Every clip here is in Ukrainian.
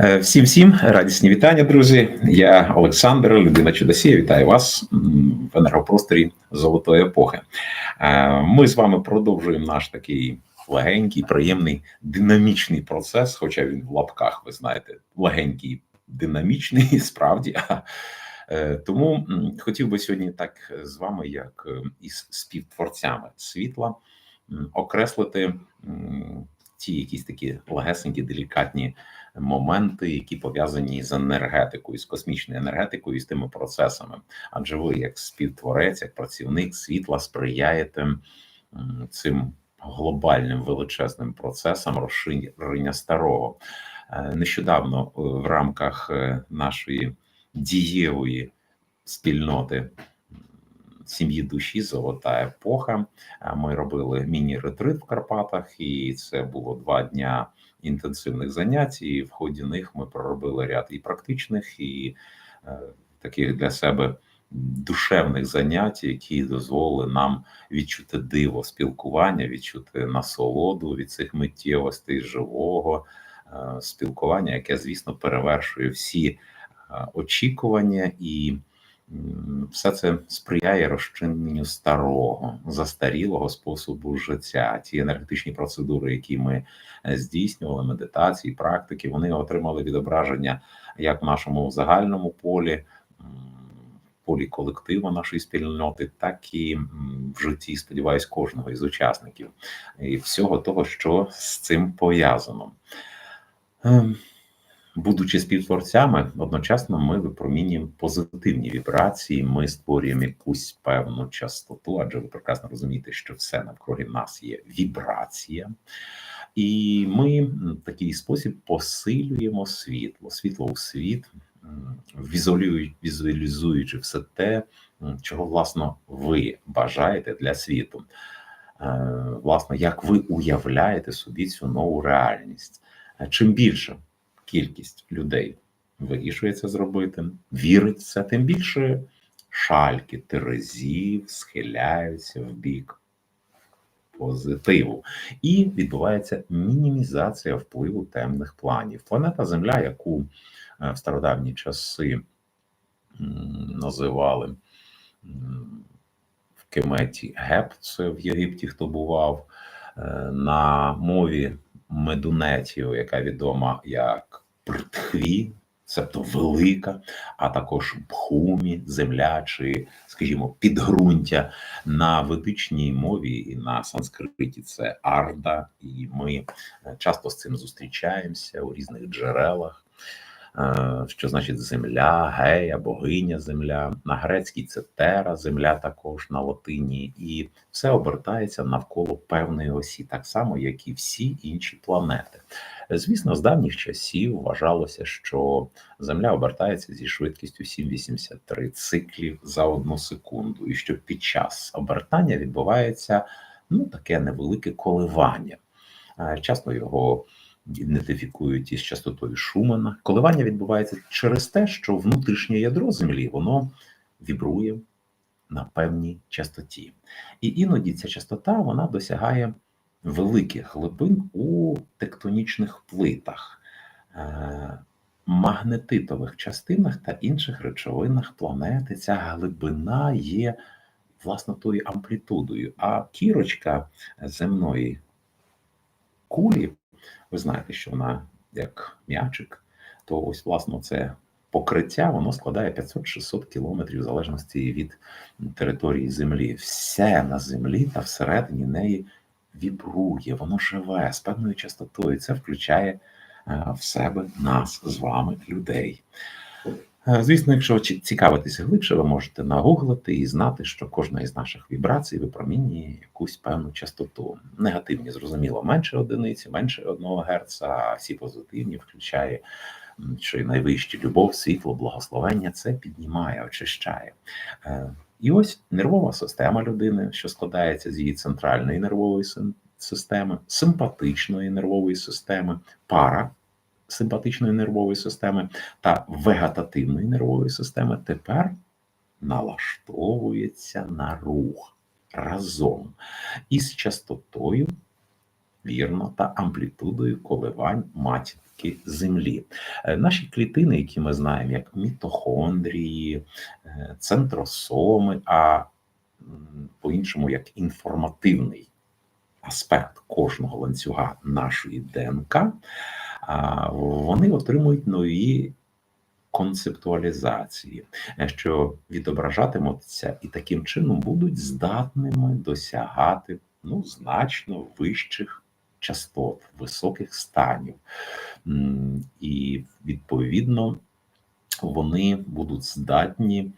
Е, Всім всім радісні вітання, друзі. Я Олександр, людина Чудосія. Вітаю вас в енергопросторі золотої епохи. Е, Ми з вами продовжуємо наш такий легенький, приємний, динамічний процес, хоча він в лапках, ви знаєте, легенький, динамічний, справді. Е, Тому хотів би сьогодні так з вами, як із співтворцями світла, окреслити ті якісь такі легесенькі, делікатні моменти, які пов'язані з енергетикою, з космічною енергетикою, і з тими процесами. Адже ви, як співтворець, як працівник світла, сприяєте цим глобальним величезним процесам розширення старого. Е, Нещодавно е, в рамках е, нашої дієвої спільноти сім'ї душі Золота епоха. е, Ми робили міні-ретрит в Карпатах, і це було два дня інтенсивних занять. І в ході них ми проробили ряд і практичних, і е, таких для себе душевних занять, які дозволили нам відчути диво спілкування, відчути насолоду від цих миттєвостей живого е, спілкування, яке, звісно, перевершує всі очікування і. Все це сприяє розчиненню старого застарілого способу життя. Ті енергетичні процедури, які ми е, здійснювали, медитації, практики, вони отримали відображення як в нашому загальному полі, полі колективу нашої спільноти, так і в житті, сподіваюсь, кожного із учасників і всього того, що з цим пов'язано. Будучи співтворцями, одночасно ми випромінюємо позитивні вібрації, ми створюємо якусь певну частоту, адже ви прекрасно розумієте, що все навкруги нас є вібрація, і ми в такий спосіб посилюємо світло, світло у світ, візуалізуючи все те, чого власно ви бажаєте для світу. Е, Власне, як ви уявляєте собі цю нову реальність? Е, Чим більше кількість людей вирішує це зробити, вірить в тим більше шальки терезів схиляються в бік позитиву, і відбувається мінімізація впливу темних планів. Планета Земля, яку е, в стародавні часи називали в Кеметі Геп, це в Єгипті, хто бував, е, на мові медунетів, яка відома як Притхві, себто велика, а також Бхумі, земля чи, скажімо, підґрунтя на ведичній мові і на санскриті це Арда, і ми е, часто з цим зустрічаємося у різних джерелах. Е, Що значить земля, гея, богиня земля, на грецькій це тера, земля також на латині, і все обертається навколо певної осі, так само, як і всі інші планети. Звісно, з давніх часів вважалося, що Земля обертається зі швидкістю 7,83 циклів за одну секунду, і що під час обертання відбувається ну таке невелике коливання. Е, Часто його ідентифікують із частотою Шумана. Коливання відбувається через те, що внутрішнє ядро Землі воно вібрує на певній частоті, і іноді ця частота вона досягає великих глибин у тектонічних плитах, е, магнетитових частинах та інших речовинах планети. Ця глибина є власне тою амплітудою. А кірочка земної кулі, ви знаєте, що вона як м'ячик, то ось власне це. Покриття воно складає 500-600 кілометрів в залежності від території Землі. Все на землі та всередині неї вібрує, воно живе з певною частотою. Це включає е, в себе нас з вами, людей. Е, Звісно, якщо цікавитися глибше, ви можете нагуглити і знати, що кожна із наших вібрацій випромінює якусь певну частоту. Негативні, зрозуміло, менше одиниці, менше 1 Гц, а всі позитивні включає що й найвищі любов, світло, благословення це піднімає, очищає. Е, І ось нервова система людини, що складається з її центральної нервової системи, симпатичної нервової системи, пара симпатичної нервової системи та вегетативної нервової системи тепер налаштовується на рух разом із частотою вірно, та амплітудою коливань матінки Землі. Е, Наші клітини, які ми знаємо, як мітохондрії, е, центросоми, а по-іншому як інформативний аспект кожного ланцюга нашої ДНК, вони отримують нові концептуалізації, е, що відображатимуться і таким чином будуть здатними досягати ну, значно вищих частот, високих станів. І відповідно вони будуть здатні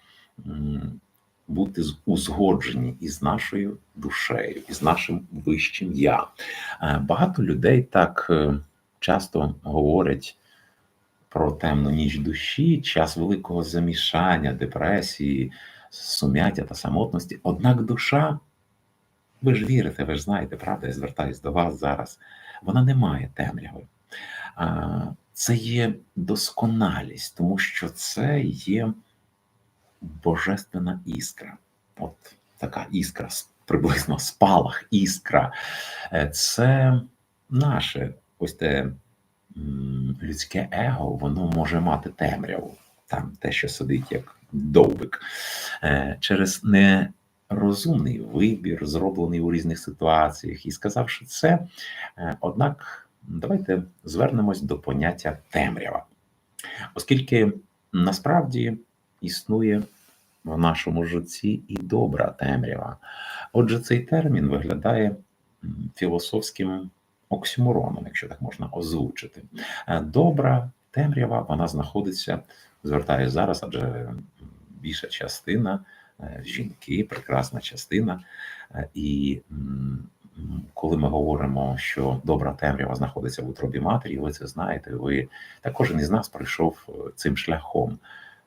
бути узгоджені із нашою душею, із нашим вищим я. Е, Багато людей так е, часто говорять про темну ніч душі, час великого замішання, депресії, сум'яття та самотності. Однак душа, ви ж вірите, ви ж знаєте, правда, я звертаюсь до вас зараз. Вона не має темряви. Це є досконалість, тому що це є божественна іскра. От така іскра, приблизно спалах, іскра. Е, Це наше ось те людське его, воно може мати темряву, там те, що сидить як довбик, Е, через нерозумний вибір, зроблений у різних ситуаціях. І сказавши це, е, однак давайте звернемось до поняття темрява, оскільки насправді існує в нашому житті і добра темрява. Отже, цей термін виглядає філософським оксюмороном, якщо так можна озвучити. Е, Добра темрява, вона знаходиться, звертаюся зараз, адже більша частина е, жінки, прекрасна частина. Е, І коли ми говоримо, що добра темрява знаходиться в утробі матері, ви це знаєте, ви та кожен із нас пройшов цим шляхом.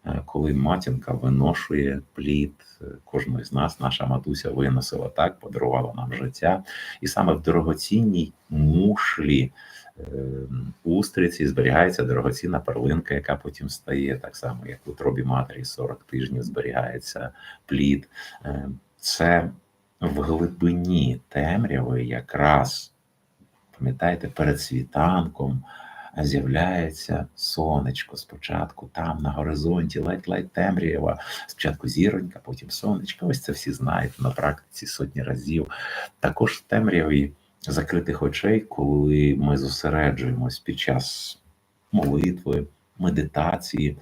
Е, Коли матінка виношує плід е, кожного з нас, наша матуся виносила так, подарувала нам життя, і саме в дорогоцінній мушлі е, устриці зберігається дорогоцінна перлинка, яка потім стає так само, як в утробі матері 40 тижнів зберігається плід. Е, Це в глибині темряви якраз, пам'ятаєте, перед світанком з'являється сонечко спочатку, там на горизонті ледь-ледь темрява, спочатку зіронька, потім сонечко. Ось це всі знаєте на практиці сотні разів. Також в темряві закритих очей, коли ми зосереджуємось під час молитви, медитації.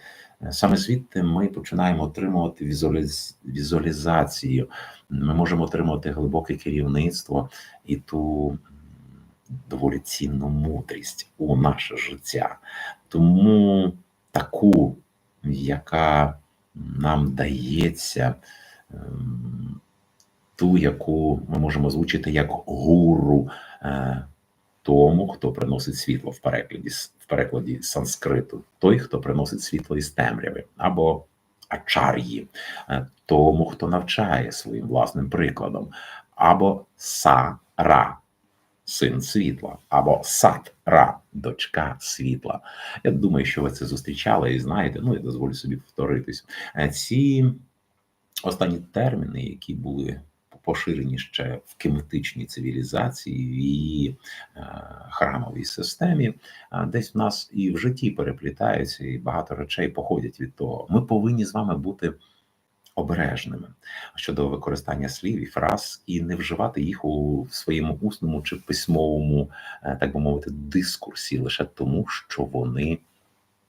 Саме звідти ми починаємо отримувати візуаліз... візуалізацію. Ми можемо отримувати глибоке керівництво і ту доволі цінну мудрість у наше життя. Тому таку, яка нам дається, ем, ту, яку ми можемо озвучити як гуру е, тому, хто приносить світло в перекладі в перекладі санскриту, той, хто приносить світло із темряви, або ачар'ї, е, тому, хто навчає своїм власним прикладом, або сара, син світла, або сат ра, дочка світла. Я думаю, що ви це зустрічали і знаєте. Ну, я дозволю собі повторитись. Е, Ці останні терміни, які були поширені ще в кеметичній цивілізації, в її е, храмовій системі, а десь в нас і в житті переплітаються, і багато речей походять від того. Ми повинні з вами бути обережними щодо використання слів і фраз, і не вживати їх у своєму усному чи письмовому, е, так би мовити, дискурсі лише тому, що вони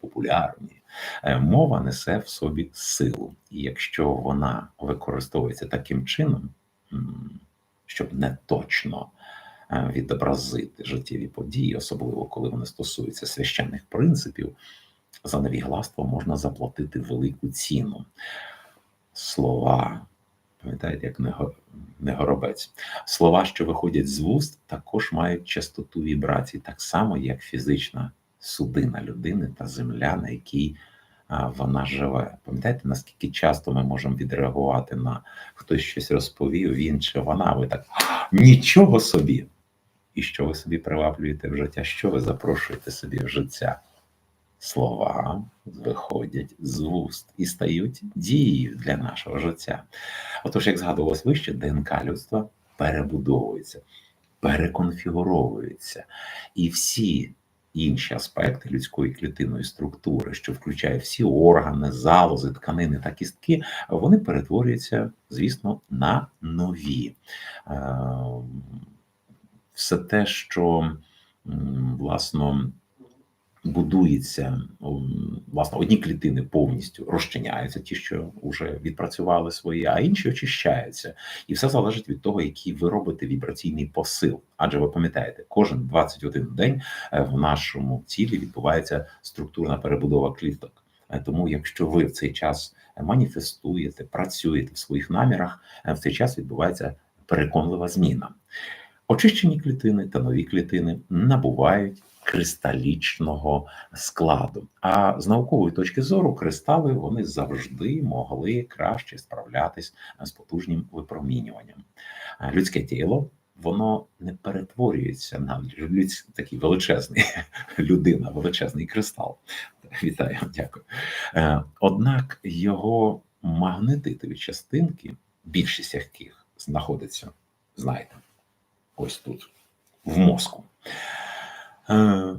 популярні. Е, Мова несе в собі силу, і якщо вона використовується таким чином, щоб не точно е, відобразити життєві події, особливо коли вони стосуються священних принципів, за невігластво можна заплатити велику ціну. Слова, пам'ятаєте, як не, горобець. Слова, що виходять з вуст, також мають частоту вібрацій, так само, як фізична судина людини та земля, на якій вона живе. Пам'ятаєте, наскільки часто ми можемо відреагувати на хтось щось розповів, він чи вона, ви так нічого собі. І що ви собі приваблюєте в життя? Що ви запрошуєте собі в життя? Слова виходять з вуст і стають дією для нашого життя. Отож, як згадувалось вище, ДНК людства перебудовується. переконфігуровуються. І всі інші аспекти людської клітинної структури, що включає всі органи, залози, тканини та кістки, вони перетворюються, звісно, на нові. Е, все те, що власно будується власне одні клітини повністю розчиняються, ті, що вже відпрацювали свої, а інші очищаються, і все залежить від того, який ви робите вібраційний посил. Адже ви пам'ятаєте, кожен 21 день е, в нашому тілі відбувається структурна перебудова кліток. Е, тому, якщо ви в цей час маніфестуєте, працюєте в своїх намірах, е, в цей час відбувається переконлива зміна. Очищені клітини та нові клітини набувають кристалічного складу. А з наукової точки зору кристали вони завжди могли краще справлятись з потужним випромінюванням. Людське тіло. Воно не перетворюється на такий величезний людина, величезний кристал. Вітаю, дякую. Е, однак його магнетитові частинки, більшість яких знаходиться, знаєте, ось тут, в мозку. Е,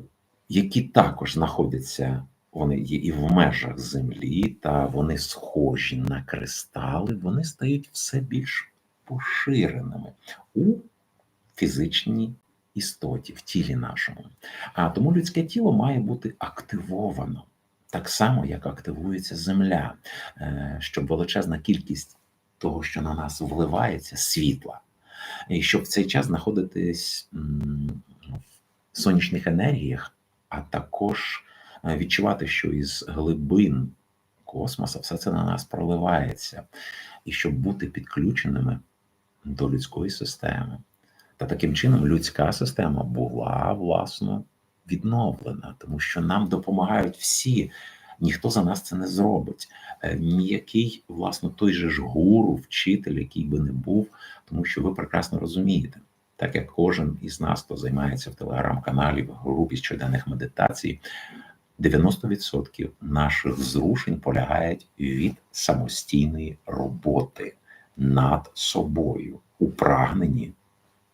які також знаходяться, вони є і в межах землі, та вони схожі на кристали, вони стають все більш поширеними у фізичній істоті, в тілі нашому. А тому людське тіло має бути активовано. Так само, як активується земля, е, щоб величезна кількість того, що на нас вливається, світла, і щоб в цей час знаходитись в сонячних енергіях, а також е, відчувати, що із глибин космоса все це на нас проливається, і щоб бути підключеними до людської системи. Та таким чином людська система була власно відновлена, тому що нам допомагають всі. Ніхто за нас це не зробить. Е, ніякий, власне, той же ж гуру, вчитель, який би не був, тому що ви прекрасно розумієте, так як кожен із нас, хто займається в телеграм-каналі, в групі щоденних медитацій, 90% наших зрушень полягають від самостійної роботи над собою, у прагненні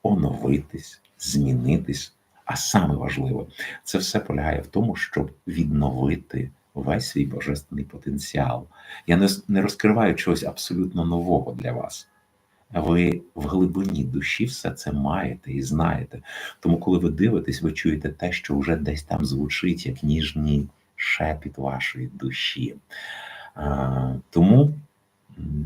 оновитись, змінитись. А саме важливо, це все полягає в тому, щоб відновити весь свій божественний потенціал. Я не, розкриваю чогось абсолютно нового для вас. Ви в глибині душі все це маєте і знаєте. Тому, коли ви дивитесь, ви чуєте те, що вже десь там звучить, як ніжній шепіт вашої душі. Тому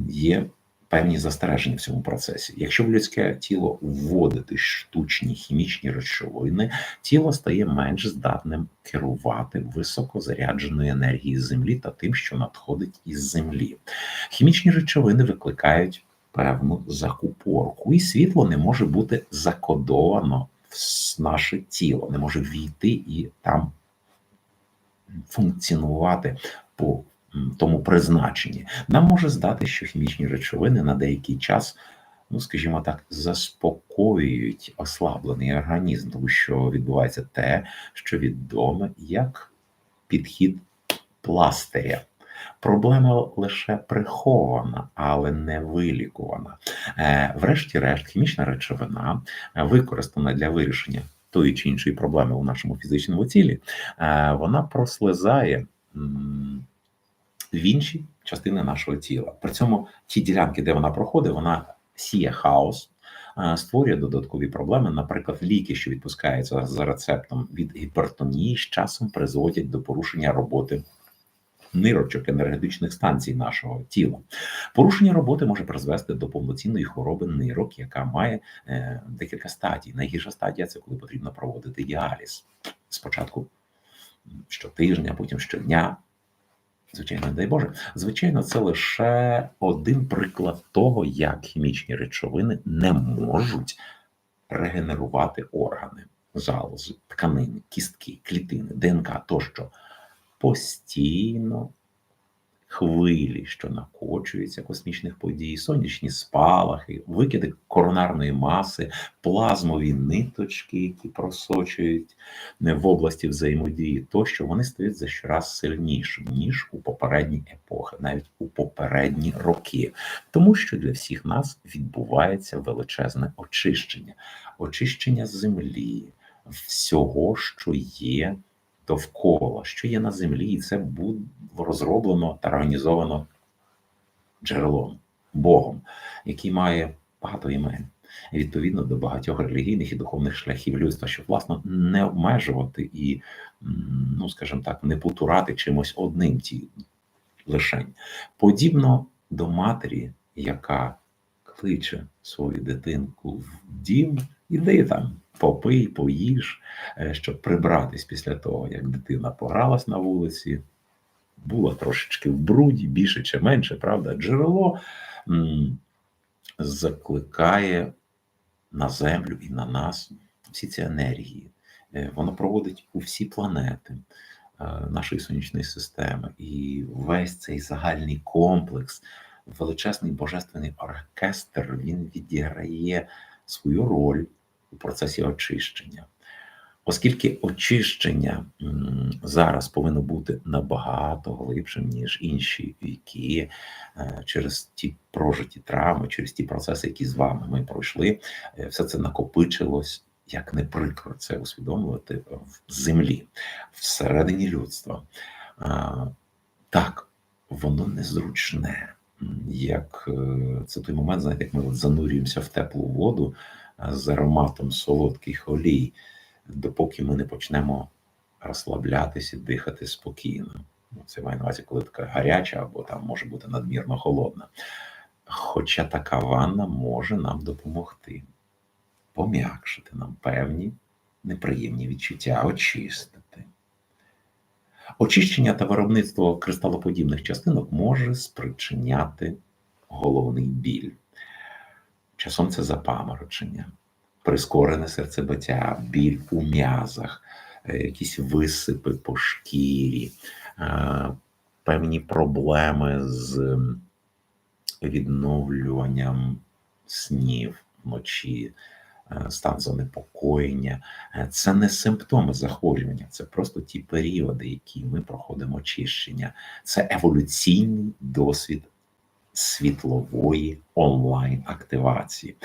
є певні застереження в цьому процесі. Якщо в людське тіло вводити штучні хімічні речовини, тіло стає менш здатним керувати високозарядженою енергією землі та тим, що надходить із землі. Хімічні речовини викликають певну закупорку, і світло не може бути закодовано в наше тіло, не може війти і там функціонувати по тому призначенні. Нам може здати, що хімічні речовини на деякий час. Ну, скажімо так, заспокоюють ослаблений організм, тому що відбувається те, що відоме як підхід пластиря. Проблема лише прихована, але не вилікувана. Е, врешті-решт, хімічна речовина е, використана для вирішення тої чи іншої проблеми у нашому фізичному тілі, е, вона прослизає в інші частини нашого тіла. При цьому ті ділянки, де вона проходить, вона сіє хаос. Створює додаткові проблеми, наприклад, ліки, що відпускаються за рецептом від гіпертонії, з часом призводять до порушення роботи нирочок енергетичних станцій нашого тіла. Порушення роботи може призвести до повноцінної хвороби нирок, яка має е, декілька стадій. Найгірша стадія це коли потрібно проводити діаліз. Спочатку щотижня, потім щодня. Звичайно, дай Боже, звичайно, це лише один приклад того, як хімічні речовини не можуть регенерувати органи, залози, тканини, кістки, клітини, ДНК тощо. Постійно хвилі, що накочуються космічних подій, сонячні спалахи, викиди коронарної маси, плазмові ниточки, які просочують не в області взаємодії, тощо вони стають за щораз сильнішими, ніж у попередні епохи, навіть у попередні роки. Тому що для всіх нас відбувається величезне очищення, очищення землі, всього, що є довкола, що є на землі, і це було розроблено та організовано джерелом, Богом, який має багато імен. Відповідно до багатьох релігійних і духовних шляхів людства, щоб власне не обмежувати і, ну скажімо так, не потурати чимось одним ті лишень. Подібно до матері, яка кличе свою дитинку в дім, іди там, попий, поїж, е, щоб прибратись після того, як дитина погралась на вулиці, була трошечки в бруді, більше чи менше, правда, джерело м, закликає на землю і на нас всі ці енергії. Е, Воно проводить у всі планети е, нашої сонячної системи, і весь цей загальний комплекс, величезний божественний оркестр, він відіграє свою роль у процесі очищення. Оскільки очищення зараз повинно бути набагато глибшим, ніж інші віки, е, через ті прожиті травми, через ті процеси, які з вами ми пройшли, е, все це накопичилось, як не прикро це усвідомлювати в землі, всередині людства. Так, воно незручне. Як е, це той момент, знаєте, як ми от занурюємося в теплу воду е, з ароматом солодких олій, допоки ми не почнемо розслаблятися, дихати спокійно. Ну, Це має на увазі, коли така гаряча або там може бути надмірно холодна. Хоча така ванна може нам допомогти пом'якшити нам певні неприємні відчуття, очистити. Очищення та виробництво кристалоподібних частинок може спричиняти головний біль. Часом це запаморочення, прискорене серцебиття, біль у м'язах, е, якісь висипи по шкірі, е, певні проблеми з відновлюванням снів вночі, стан занепокоєння. Е, Це не симптоми захворювання, це просто ті періоди, які ми проходимо очищення. Це еволюційний досвід світлової онлайн активації.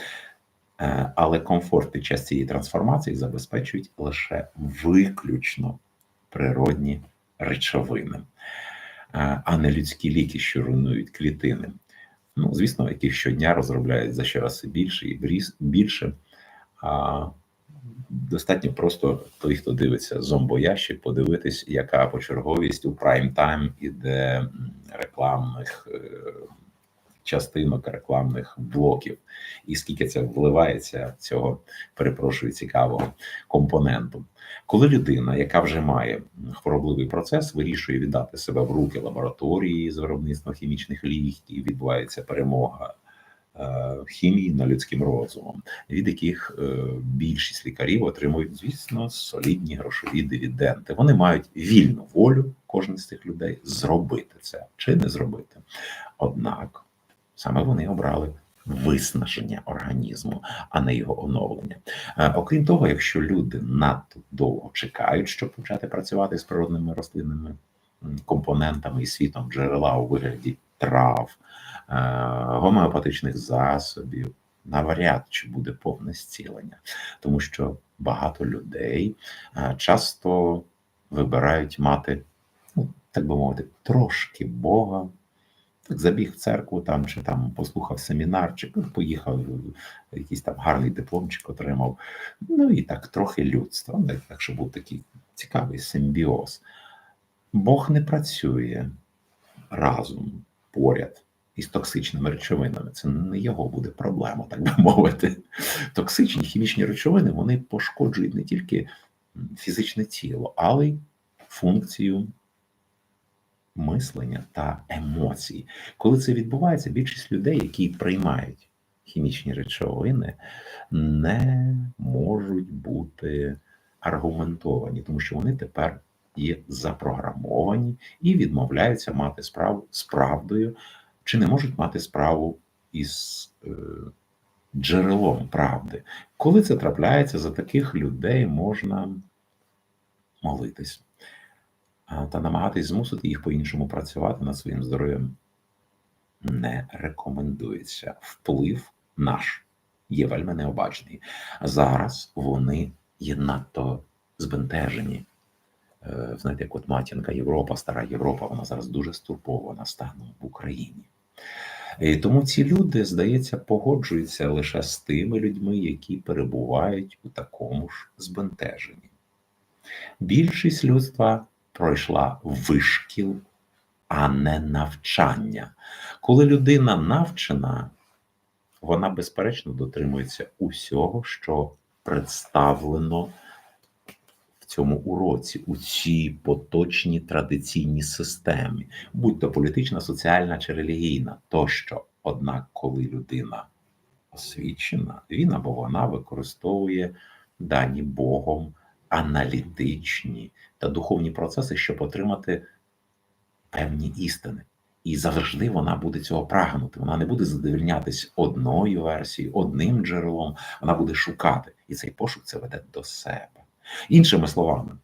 Е, Але комфорт під час цієї трансформації забезпечують лише виключно природні речовини, е, а не людські ліки, що руйнують клітини. Ну, звісно, яких щодня розробляють за щораз більше і більше. А достатньо просто той, хто дивиться зомбоящик, подивитись, яка почерговість у прайм-тайм іде рекламних е, частинок, рекламних блоків, і скільки це вливається цього, перепрошую, цікавого компоненту. Коли людина, яка вже має хворобливий процес, вирішує віддати себе в руки лабораторії з виробництва хімічних ліків, відбувається перемога хімії над людським розумом, від яких е, більшість лікарів отримують, звісно, солідні грошові дивіденди. Вони мають вільну волю, кожен з цих людей, зробити це чи не зробити. Однак саме вони обрали виснаження організму, а не його оновлення. Е, Окрім того, якщо люди надто довго чекають, щоб почати працювати з природними рослинними компонентами і світом джерела у вигляді трав, е, гомеопатичних засобів, навряд чи буде повне зцілення, тому що багато людей е, часто вибирають мати, ну так би мовити, трошки Бога. Так забіг в церкву там чи там послухав семінарчик, ну, поїхав, якийсь там гарний дипломчик отримав. Ну і так трохи людства. Так, так що був такий цікавий симбіоз. Бог не працює разом поряд із токсичними речовинами. Це не його буде проблема, так би мовити. Токсичні хімічні речовини вони пошкоджують не тільки фізичне тіло, але й функцію мислення та емоцій. Коли це відбувається, більшість людей, які приймають хімічні речовини, не можуть бути аргументовані, тому що вони тепер є запрограмовані і відмовляються мати справу з правдою, чи не можуть мати справу із е, джерелом правди. Коли це трапляється, за таких людей можна молитись та намагатись змусити їх по-іншому працювати над своїм здоров'ям не рекомендується. Вплив наш є вельми необачний. Зараз вони є надто збентежені. Е, Знаєте, як от матінка Європа, стара Європа, вона зараз дуже стурбована станом в Україні. І тому ці люди, здається, погоджуються лише з тими людьми, які перебувають у такому ж збентеженні. Більшість людства пройшла вишкіл, а не навчання. Коли людина навчена, вона безперечно дотримується усього, що представлено цьому уроці, у цій поточній традиційній системі, будь то політична, соціальна чи релігійна, тощо. Однак, коли людина освічена, він або вона використовує дані Богом аналітичні та духовні процеси, щоб отримати певні істини. І завжди вона буде цього прагнути. Вона не буде задовільнятись одною версією, одним джерелом. Вона буде шукати, і цей пошук це веде до себе. Іншими словами,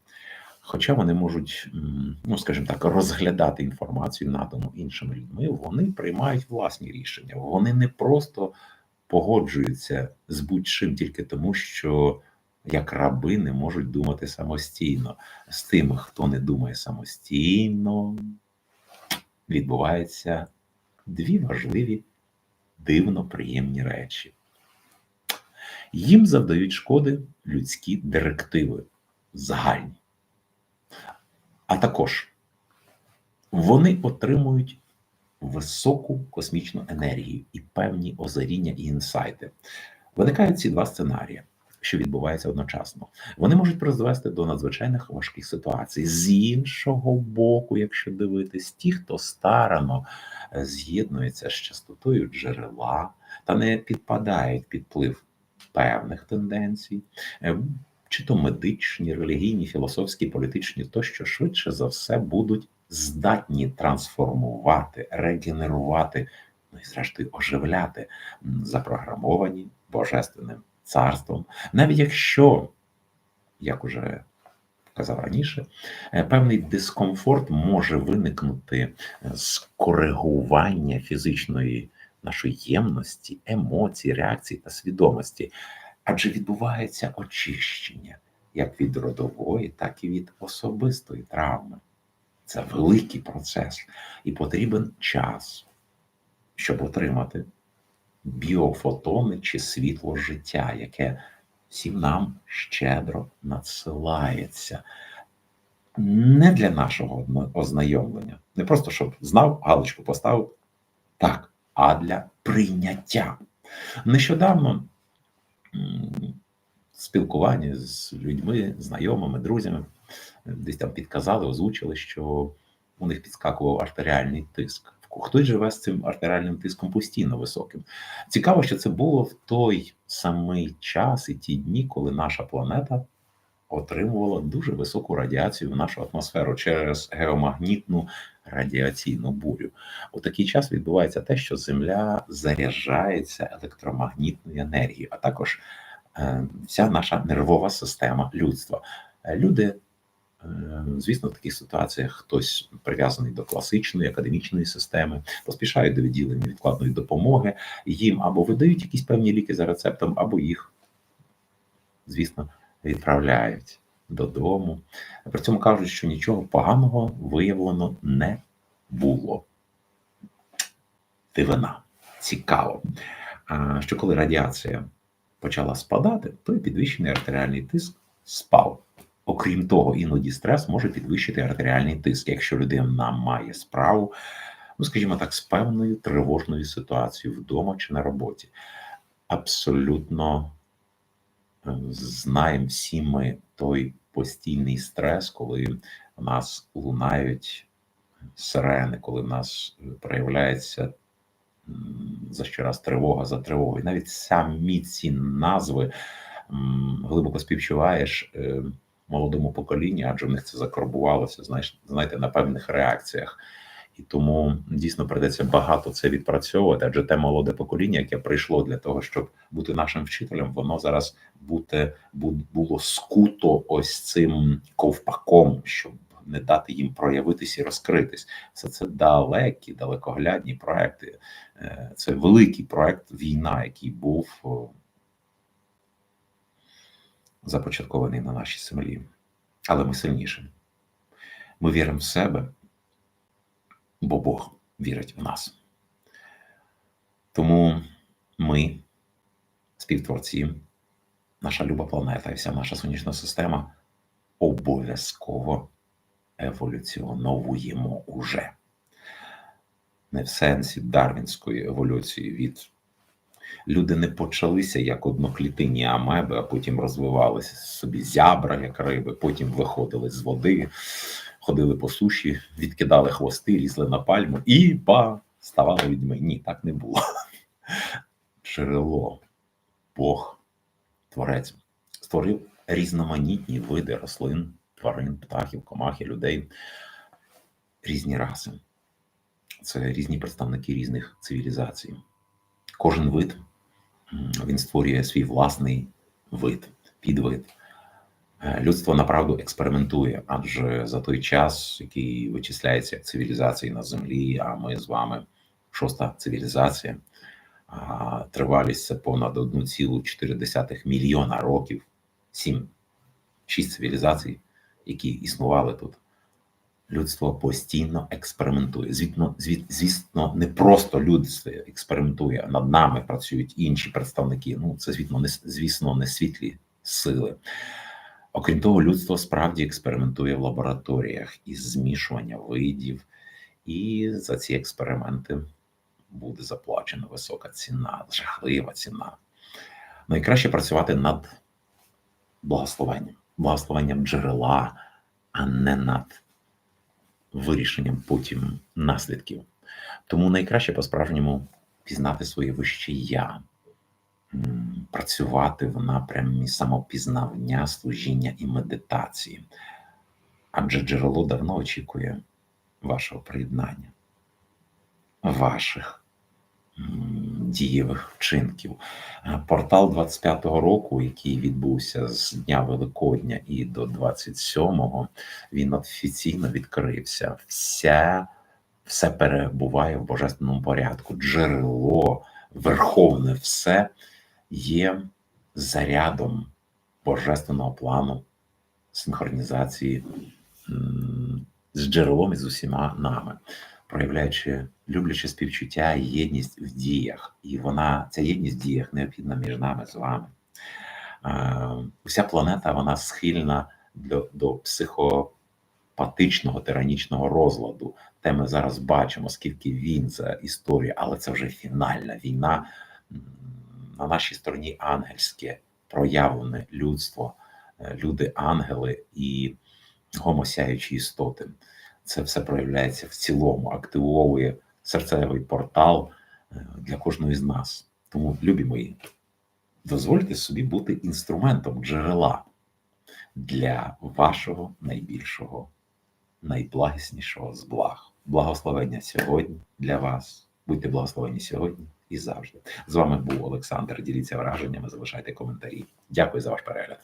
хоча вони можуть, ну скажімо так, розглядати інформацію, надану іншими людьми, вони приймають власні рішення. Вони не просто погоджуються з будь-чим тільки тому, що як раби не можуть думати самостійно. З тими, хто не думає самостійно, відбуваються дві важливі, дивно приємні речі. Їм завдають шкоди людські директиви загальні. А також вони отримують високу космічну енергію і певні озаріння і інсайти. Виникають ці два сценарії що відбувається одночасно. Вони можуть призвести до надзвичайних важких ситуацій. З іншого боку, якщо дивитись, ті, хто старано е, з'єднується з частотою джерела та не підпадають під вплив певних тенденцій. Е, чи то медичні, релігійні, філософські, політичні, тощо швидше за все будуть здатні трансформувати, регенерувати, ну і зрештою оживляти запрограмовані божественним царством, навіть якщо, як уже казав раніше, е, певний дискомфорт може виникнути з коригування фізичної нашої ємності, емоцій, реакцій та свідомості, адже відбувається очищення як від родової, так і від особистої травми. Це великий процес, і потрібен час, щоб отримати біофотони чи світло життя, яке всім нам щедро надсилається. Не для нашого ознайомлення, не просто щоб знав, галочку поставив, так, а для прийняття. Нещодавно спілкування з людьми, знайомими, друзями, десь там підказали, озвучили, що у них підскакував артеріальний тиск хтось живе з цим артеріальним тиском постійно високим. Цікаво, що це було в той самий час і ті дні, коли наша планета отримувала дуже високу радіацію в нашу атмосферу через геомагнітну радіаційну бурю. У такий час відбувається те, що Земля заряджається електромагнітною енергією, а також е, вся наша нервова система людства. Люди Е, звісно, в таких ситуаціях хтось прив'язаний до класичної академічної системи, поспішають до відділення відкладної допомоги, їм або видають якісь певні ліки за рецептом, або їх, звісно, відправляють додому. При цьому кажуть, що нічого поганого виявлено не було. Дивина. Цікаво, що коли радіація почала спадати, то і підвищений артеріальний тиск спав. Окрім того, іноді стрес може підвищити артеріальний тиск, якщо людина має справу, ну скажімо так, з певною тривожною ситуацією вдома чи на роботі. Абсолютно знаємо всі ми той постійний стрес, коли в нас лунають сирени, коли в нас проявляється за ще раз тривога за тривогою. Навіть самі ці назви глибоко співчуваєш. Е, молодому поколінні, адже в них це закарбувалося, знаєте, на певних реакціях. І тому дійсно придеться багато це відпрацьовувати, адже те молоде покоління, яке прийшло для того, щоб бути нашим вчителем, воно зараз бути, було скуто ось цим ковпаком, щоб не дати їм проявитись і розкритись. Все це далекі, далекоглядні проекти. Е, Це великий проект війна, який був започаткований на нашій землі. Але ми сильніші. Ми віримо в себе, бо Бог вірить в нас. Тому ми, співтворці, наша люба планета і вся наша сонячна система обов'язково еволюціоновуємо уже. Не в сенсі дарвінської еволюції від люди не почалися як одноклітинні амеби, а потім розвивалися собі зябра, як риби, потім виходили з води, ходили по суші, відкидали хвости, лізли на пальму і па, ставали людьми. Ні, так не було. Джерело, Бог, Творець створив різноманітні види рослин, тварин, птахів, комах і людей, різні раси. Це різні представники різних цивілізацій. Кожен вид він створює свій власний вид, підвид. Е, Людство направду експериментує, адже за той час, який вичисляється цивілізації на землі, а ми з вами шоста цивілізація, тривалість це понад 1,4 мільйона років, сім, шість цивілізацій, які існували тут. Людство постійно експериментує. Звітно, звіт, звісно, не просто людство експериментує, над нами працюють інші представники. Ну, це звісно, не звісно, не світлі сили. Окрім того, людство справді експериментує в лабораторіях із змішування видів, і за ці експерименти буде заплачена висока ціна, жахлива ціна. Найкраще працювати над благословенням, благословенням джерела, а не над вирішенням потім наслідків. Тому найкраще по-справжньому пізнати своє вище я, працювати в напрямі самопізнання, служіння і медитації. Адже джерело давно очікує вашого приєднання, ваших дієвих вчинків. Е, Портал 25-го року, який відбувся з Дня Великодня і до 27-го, він офіційно відкрився. Вся, все перебуває в божественному порядку. Джерело, верховне все є зарядом божественного плану синхронізації з джерелом і з усіма нами, проявляючи любляче співчуття і єдність в діях. І вона, ця єдність в діях необхідна між нами з вами. Е, Уся планета вона схильна до, до психопатичного тиранічного розладу. Те ми зараз бачимо, скільки він за історію, але це вже фінальна війна. На нашій стороні ангельське проявлене людство, е, люди-ангели і гомосяючі істоти. Це все проявляється в цілому, активовує серцевий портал е, для кожної з нас. Тому, любі мої, дозвольте собі бути інструментом джерела для вашого найбільшого, найблагіснішого з благ. Благословення сьогодні для вас. Будьте благословені сьогодні і завжди. З вами був Олександр. Діліться враженнями, залишайте коментарі. Дякую за ваш перегляд.